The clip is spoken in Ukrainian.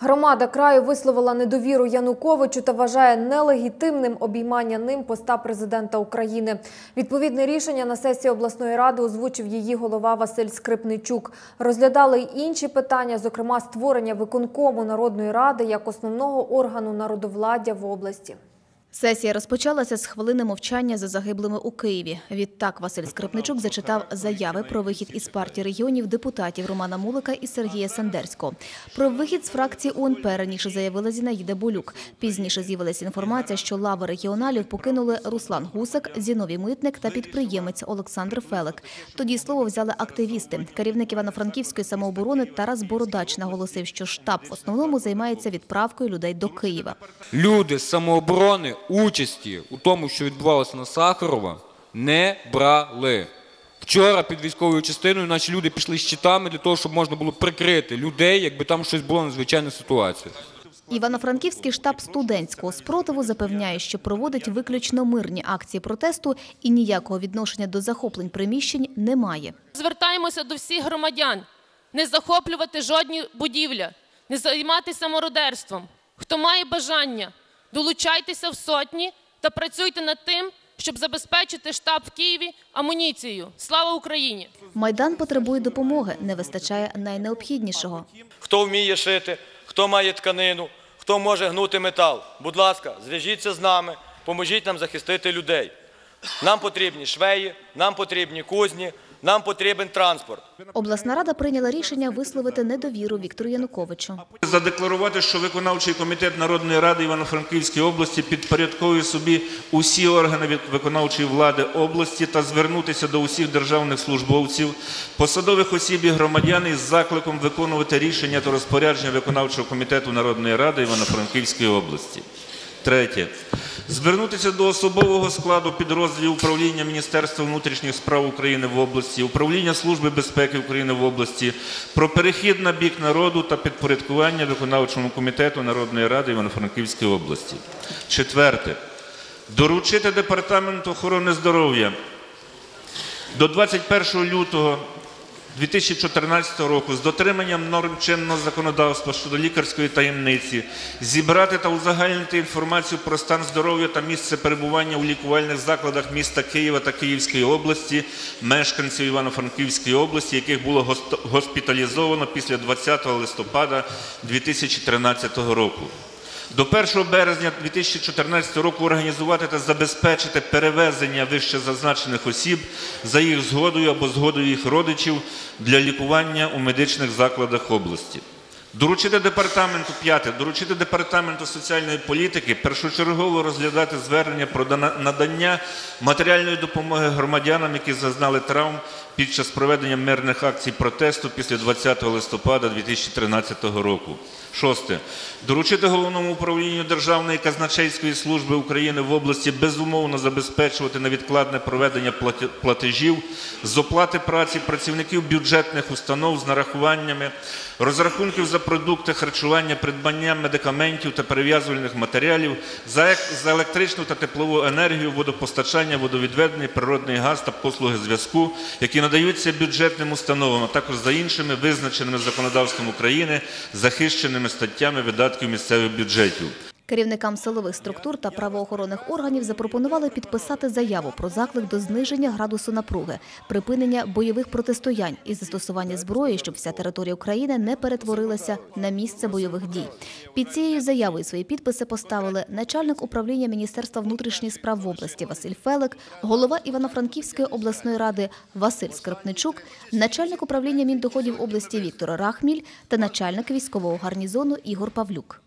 Громада краю висловила недовіру Януковичу та вважає нелегітимним обіймання ним поста президента України. Відповідне рішення на сесії обласної ради озвучив її голова Василь Скрипничук. Розглядали й інші питання, зокрема створення виконкому народної ради як основного органу народовладдя в області. Сесія розпочалася з хвилини мовчання за загиблими у Києві. Відтак Василь Скрипничук зачитав заяви про вихід із партії регіонів депутатів Романа Мулика і Сергія Сандерського. Про вихід з фракції УНП раніше заявила Зінаїда Болюк. Пізніше з'явилася інформація, що лави регіоналів покинули Руслан Гусак, Зіновій Митник та підприємець Олександр Фелик. Тоді слово взяли активісти. Керівник Івано-Франківської самооборони Тарас Бородач наголосив, що штаб в основному займається відправкою людей до Києва. Люди самооборони участі у тому, що відбувалося на Сахарова, не брали. Вчора під військовою частиною наші люди пішли з щитами для того, щоб можна було прикрити людей, якби там щось було надзвичайна ситуація. Івано-Франківський штаб студентського спротиву запевняє, що проводить виключно мирні акції протесту і ніякого відношення до захоплень приміщень немає. Звертаємося до всіх громадян не захоплювати жодні будівлі, не займатися мародерством. Хто має бажання, долучайтеся в сотні та працюйте над тим, щоб забезпечити штаб в Києві амуніцією. Слава Україні! Майдан потребує допомоги, не вистачає найнеобхіднішого. хто вміє шити, хто має тканину, хто може гнути метал. Будь ласка, зв'яжіться з нами, поможіть нам захистити людей. Нам потрібні швеї, нам потрібні кузні, нам потрібен транспорт. Обласна рада прийняла рішення висловити недовіру Віктору Януковичу. Задекларувати, що виконавчий комітет Народної ради Івано-Франківської області підпорядковує собі усі органи від- виконавчої влади області та звернутися до усіх державних службовців, посадових осіб і громадян із закликом виконувати рішення та розпорядження виконавчого комітету Народної ради Івано-Франківської області. Третє. Звернутися до особового складу підрозділів управління Міністерства внутрішніх справ України в області, управління Служби безпеки України в області про перехід на бік народу та підпорядкування виконавчому комітету Народної ради Івано-Франківської області. Четверте. Доручити департаменту охорони здоров'я до 21 лютого 2014 року з дотриманням норм чинного законодавства щодо лікарської таємниці зібрати та узагальнити інформацію про стан здоров'я та місце перебування у лікувальних закладах міста Києва та Київської області, мешканців Івано-Франківської області, яких було госпіталізовано після 20 листопада 2013 року. До 1 березня 2014 року організувати та забезпечити перевезення вище зазначених осіб за їх згодою або згодою їх родичів для лікування у медичних закладах області. Доручити департаменту п'яте, доручити департаменту соціальної політики першочергово розглядати звернення про надання матеріальної допомоги громадянам, які зазнали травм під час проведення мирних акцій протесту після 20 листопада 2013 року. Шосте. Доручити головному управлінню Державної казначейської служби України в області безумовно забезпечувати невідкладне проведення платежів з оплати праці працівників бюджетних установ з нарахуваннями, розрахунків за продукти харчування, придбання медикаментів та перев'язувальних матеріалів, за електричну та теплову енергію, водопостачання, водовідведення, природний газ та послуги зв'язку, які надаються бюджетним установам, а також за іншими визначеними законодавством України захищеними статтями видатків місцевих бюджетів. Керівникам силових структур та правоохоронних органів запропонували підписати заяву про заклик до зниження градусу напруги, припинення бойових протистоянь і застосування зброї, щоб вся територія України не перетворилася на місце бойових дій. Під цією заявою свої підписи поставили начальник управління Міністерства внутрішніх справ в області Василь Фелик, голова Івано-Франківської обласної ради Василь Скрипничук, начальник управління Міндоходів області Віктор Рахміль та начальник військового гарнізону Ігор Павлюк.